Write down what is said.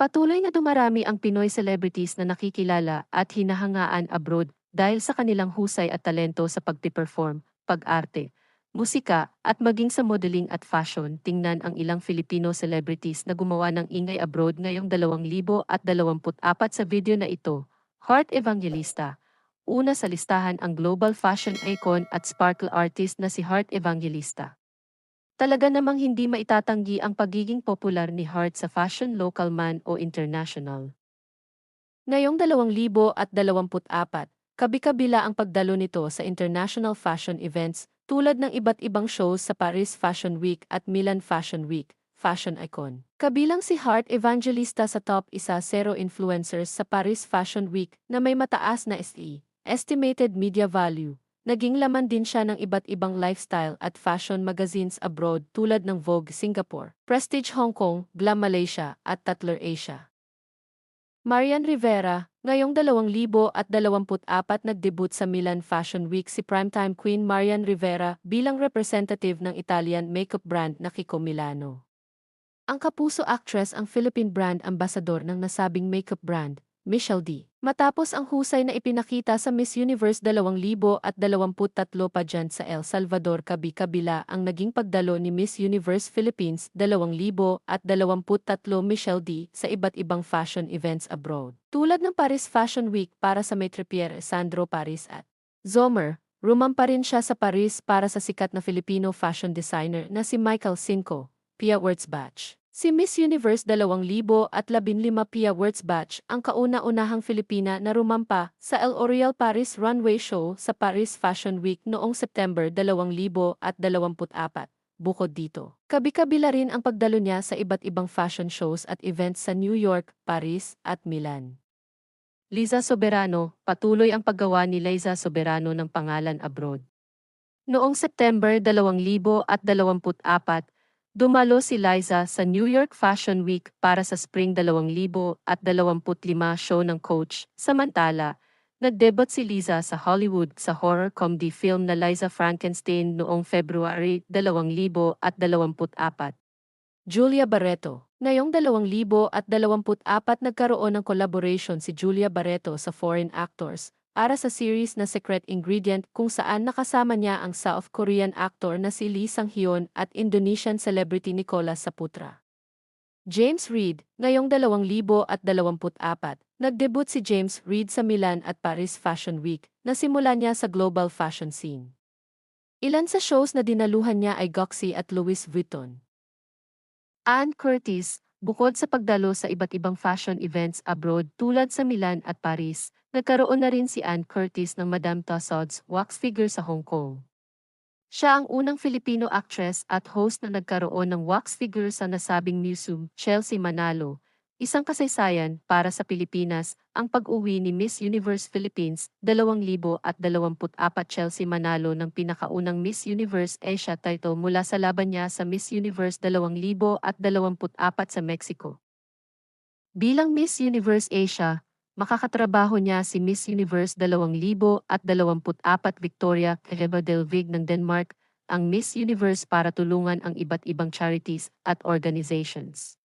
Patuloy na dumarami ang Pinoy celebrities na nakikilala at hinahangaan abroad dahil sa kanilang husay at talento sa pagpiperform, pag-arte, musika, at maging sa modeling at fashion. Tingnan ang ilang Filipino celebrities na gumawa ng ingay abroad ngayong 2024 sa video na ito. Heart Evangelista Una sa listahan ang global fashion icon at sparkle artist na si Heart Evangelista. Talaga namang hindi maitatanggi ang pagiging popular ni Hart sa fashion local man o international. Ngayong 2024, kabi-kabila ang pagdalo nito sa international fashion events tulad ng iba't ibang shows sa Paris Fashion Week at Milan Fashion Week, fashion icon. Kabilang si Hart Evangelista sa top isa zero influencers sa Paris Fashion Week na may mataas na SE, estimated media value, Naging laman din siya ng iba't ibang lifestyle at fashion magazines abroad tulad ng Vogue Singapore, Prestige Hong Kong, Glam Malaysia at Tatler Asia. Marian Rivera, ngayong 2024 nagdebut sa Milan Fashion Week si primetime queen Marian Rivera bilang representative ng Italian makeup brand na Kiko Milano. Ang kapuso actress ang Philippine brand ambassador ng nasabing makeup brand, Michelle D. Matapos ang husay na ipinakita sa Miss Universe 2023 pageant sa El Salvador kabi-kabila ang naging pagdalo ni Miss Universe Philippines 2023 Michelle D sa iba't ibang fashion events abroad. Tulad ng Paris Fashion Week para sa Maitre Pierre Sandro Paris at Zomer, rumampa rin siya sa Paris para sa sikat na Filipino fashion designer na si Michael Cinco, Pia Wurzbach. Si Miss Universe 2015 Pia Wurzbach ang kauna-unahang Filipina na rumampa sa El Oriel Paris Runway Show sa Paris Fashion Week noong September 2024. Bukod dito, kabi-kabila rin ang pagdalo niya sa iba't ibang fashion shows at events sa New York, Paris at Milan. Liza Soberano, patuloy ang paggawa ni Liza Soberano ng pangalan abroad. Noong September 2024, Dumalo si Liza sa New York Fashion Week para sa Spring 2025 show ng Coach. Samantala, nagdebut si Liza sa Hollywood sa horror comedy film na Liza Frankenstein noong February 2024. Julia Barreto Ngayong 2024 nagkaroon ng collaboration si Julia Barreto sa foreign actors para sa series na Secret Ingredient kung saan nakasama niya ang South Korean actor na si Lee Sang-hyun at Indonesian celebrity Nicolas Saputra. James Reid, ngayong 2024, nagdebut si James Reid sa Milan at Paris Fashion Week na simula niya sa global fashion scene. Ilan sa shows na dinaluhan niya ay Goxi at Louis Vuitton. Anne Curtis, Bukod sa pagdalo sa iba't ibang fashion events abroad tulad sa Milan at Paris, nagkaroon na rin si Anne Curtis ng Madame Tussauds wax figure sa Hong Kong. Siya ang unang Filipino actress at host na nagkaroon ng wax figure sa nasabing museum, Chelsea Manalo, Isang kasaysayan para sa Pilipinas, ang pag-uwi ni Miss Universe Philippines 2024 Chelsea Manalo ng pinakaunang Miss Universe Asia title mula sa laban niya sa Miss Universe 2024 sa Mexico. Bilang Miss Universe Asia, makakatrabaho niya si Miss Universe 2024 Victoria Delvig ng Denmark, ang Miss Universe para tulungan ang iba't ibang charities at organizations.